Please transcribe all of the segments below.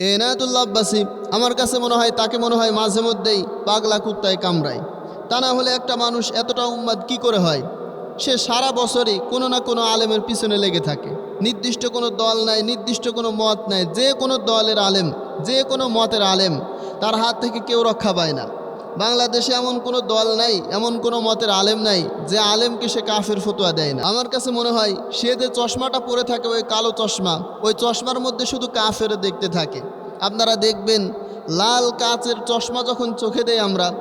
এনায়তুল্লাহ আব্বাসী, আমার কাছে মনে হয় তাকে মনে হয় মাঝে মধ্যেই পাগলা কুত্তায় কামড়ায়। তা না হলে একটা মানুষ এতটা উম্মাদ কি করে হয়? সে সারা বছরই কোনো না কোনো আলেমের পিছনে লেগে থাকে। নির্দিষ্ট কোনো দল নাই, নির্দিষ্ট কোনো মত নাই, যে কোনো দলের আলেম, যে কোনো মতের আলেম, তার হাত থেকে কেউ রক্ষা পায় না। বাংলাদেশে এমন কোনো দল নাই, এমন কোনো মতের আলেম নাই, যে আলেমকে সে কাফের ফতোয়া দেয় না। আমার কাছে মনে হয়, সে যে চশমাটা পরে থাকে ওই কালো চশমা, ওই চশমার মধ্যে শুধু কাফের দেখতে থাকে। আপনারা দেখবেন, লাল কাচের চশমা যখন চোখে দেয় আমরা,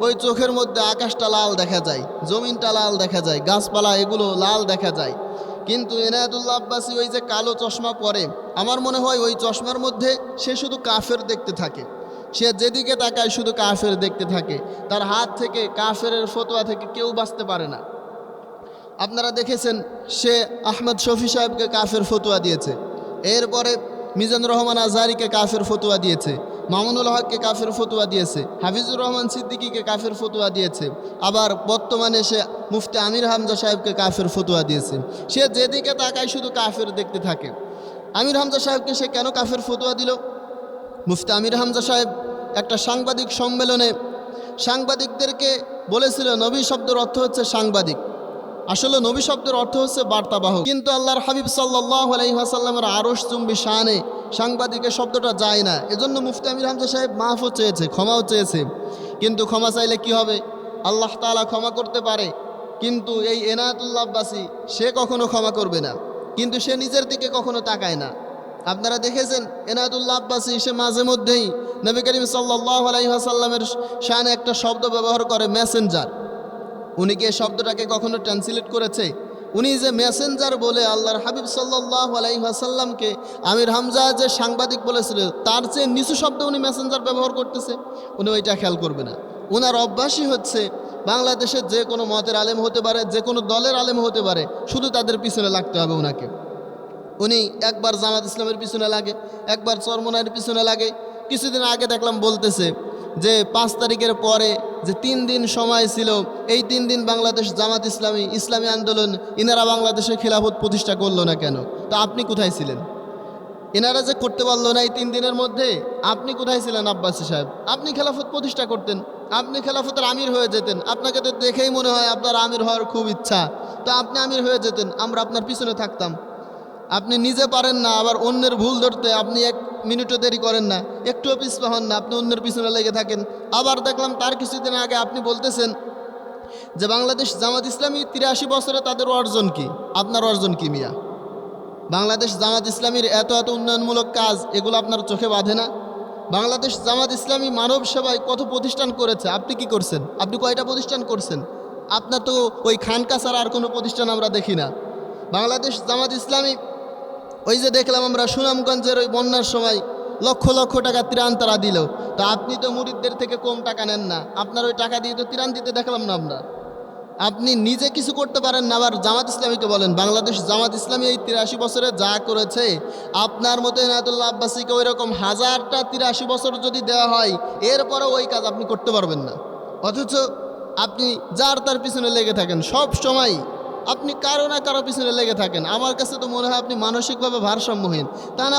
ওই চোখের মধ্যে আকাশটা লাল দেখা যায়, জমিনটা লাল দেখা যায়, গাছপালা এগুলো লাল দেখা যায়। কিন্তু এনায়তুল্লাহ আব্বাসী ওই যে কালো চশমা পরে, আমার মনে হয় ওই চশমার মধ্যে সে শুধু কাফের দেখতে থাকে। সে যেদিকে তাকায় শুধু কাফের দেখতে থাকে। তার হাত থেকে কাফের ফতোয়া থেকে কেউ বাঁচতে পারে না। আপনারা দেখেছেন, সে আহমদ শফি সাহেবকে কাফের ফতোয়া দিয়েছে। এরপরে মিজানুর রহমান আজহারিকে কাফের ফতোয়া দিয়েছে। মামুনুল হককে কাফের ফতোয়া দিয়েছে। হাফিজুর রহমান সিদ্দিকীকে কাফের ফতোয়া দিয়েছে। আবার বর্তমানে সে মুফতি আমির হামজা সাহেবকে কাফের ফতোয়া দিয়েছে। সে যেদিকে তাকায় শুধু কাফের দেখতে থাকে। আমির হামজা সাহেবকে সে কেন কাফের ফতোয়া দিল? মুফতি আমির হামজা সাহেব একটা সাংবাদিক সম্মেলনে সাংবাদিকদেরকে বলেছিল, নবী শব্দের অর্থ হচ্ছে সাংবাদিক। আসলে নবী শব্দের অর্থ হচ্ছে বার্তাবাহক। কিন্তু আল্লাহর হাবিব সাল্লাহ আলহিহাসাল্লামের আরস চুম্বি শানে সাংবাদিকের শব্দটা যায় না। এজন্য মুফতি আমির হামজা সাহেব মাফও চেয়েছে, ক্ষমাও চেয়েছে। কিন্তু ক্ষমা চাইলে কি হবে? আল্লাহ তাআলা ক্ষমা করতে পারে। কিন্তু এই এনায়াতুল্লাহ আব্বাসী, সে কখনো ক্ষমা করবে না। কিন্তু সে নিজের দিকে কখনো তাকায় না। আপনারা দেখেছেন এনায়তুল্লাহ আব্বাসী সে মাঝে মধ্যেই নবী করিম সাল্লাহ আলাইহাসাল্লামের শানে একটা শব্দ ব্যবহার করে মেসেঞ্জার। উনি কি শব্দটাকে কখনো ট্রান্সলেট করেছে? উনি যে মেসেঞ্জার বলে আল্লাহর হাবিব সাল্লাহ আলাইহাসাল্লামকে আমির হামজা যে সাংবাদিক বলেছিল, তার চেয়ে নিচু শব্দ উনি মেসেঞ্জার ব্যবহার করতেছে, উনি ওইটা খেয়াল করবে না। ওনার অভ্যাসই হচ্ছে বাংলাদেশের যে কোনো মতের আলেম হতে পারে, যে কোনো দলের আলেম হতে পারে, শুধু তাদের পিছনে লাগতে হবে ওনাকে উনি একবার জামাত ইসলামের পিছনে লাগে, একবার চরমনায়ের পিছনে লাগে কিছুদিন আগে দেখলাম বলতেছে যে পাঁচ তারিখের পরে যে তিন দিন সময় ছিল, এই তিন দিন বাংলাদেশ জামাত ইসলামী ইসলামী আন্দোলন, ইনারা বাংলাদেশে খিলাফত প্রতিষ্ঠা করল না কেন? তো আপনি কোথায় ছিলেন? এনারা যে করতে পারল না এই তিন দিনের মধ্যে, আপনি কোথায় ছিলেন আব্বাসী সাহেব? আপনি খেলাফত প্রতিষ্ঠা করতেন, আপনি খেলাফতের আমির হয়ে যেতেন। আপনাকে তো দেখেই মনে হয় আপনার আমির হওয়ার খুব ইচ্ছা। তো আপনি আমির হয়ে যেতেন, আমরা আপনার পিছনে থাকতাম। আপনি নিজে পারেন না, আবার অন্যের ভুল ধরতে আপনি এক মিনিটও দেরি করেন না। একটুও পিছপা হন না, আপনি অন্যের পিছনে লেগে থাকেন। আবার দেখলাম তার কিছুদিন আগে আপনি বলতেছেন যে, বাংলাদেশ জামাত ইসলামী তিরাশি বছরে তাদের অর্জন কি? আপনার অর্জন কি, মিয়া? বাংলাদেশ জামাত ইসলামীর এত এত উন্নয়নমূলক কাজ, এগুলো আপনার চোখে বাঁধে না? বাংলাদেশ জামাত ইসলামী মানব সেবায় কত প্রতিষ্ঠান করেছে? আপনি কি করছেন? আপনি কয়টা প্রতিষ্ঠান করছেন? আপনার তো ওই খানকা ছাড়া আর কোনো প্রতিষ্ঠান আমরা দেখি না। বাংলাদেশ জামাত ইসলামী ওই যে দেখলাম আমরা সুনামগঞ্জের ওই বন্যার সময় লক্ষ লক্ষ টাকা ত্রাণ তারা দিল। তো আপনি তো মুরিদদের থেকে কম টাকা নেন না। আপনার ওই টাকা দিয়ে তো ত্রাণ দিতে দেখলাম না আমরা। আপনি নিজে কিছু করতে পারেন না, আবার জামাত ইসলামীকে বলেন, বাংলাদেশ জামাত ইসলামী এই তিরাশি বছরে যা করেছে, আপনার মতো এনায়তুল্লাহ আব্বাসীকে ওই রকম হাজারটা তিরাশি বছর যদি দেওয়া হয় এরপরে ওই কাজ আপনি করতে পারবেন না। অথচ আপনি যার তার পিছনে লেগে থাকেন, সব সময় আপনি কারও না কারও পিছনে লেগে থাকেন। আমার কাছে তো মনে হয় আপনি মানসিকভাবে ভারসাম্যহীন। তা না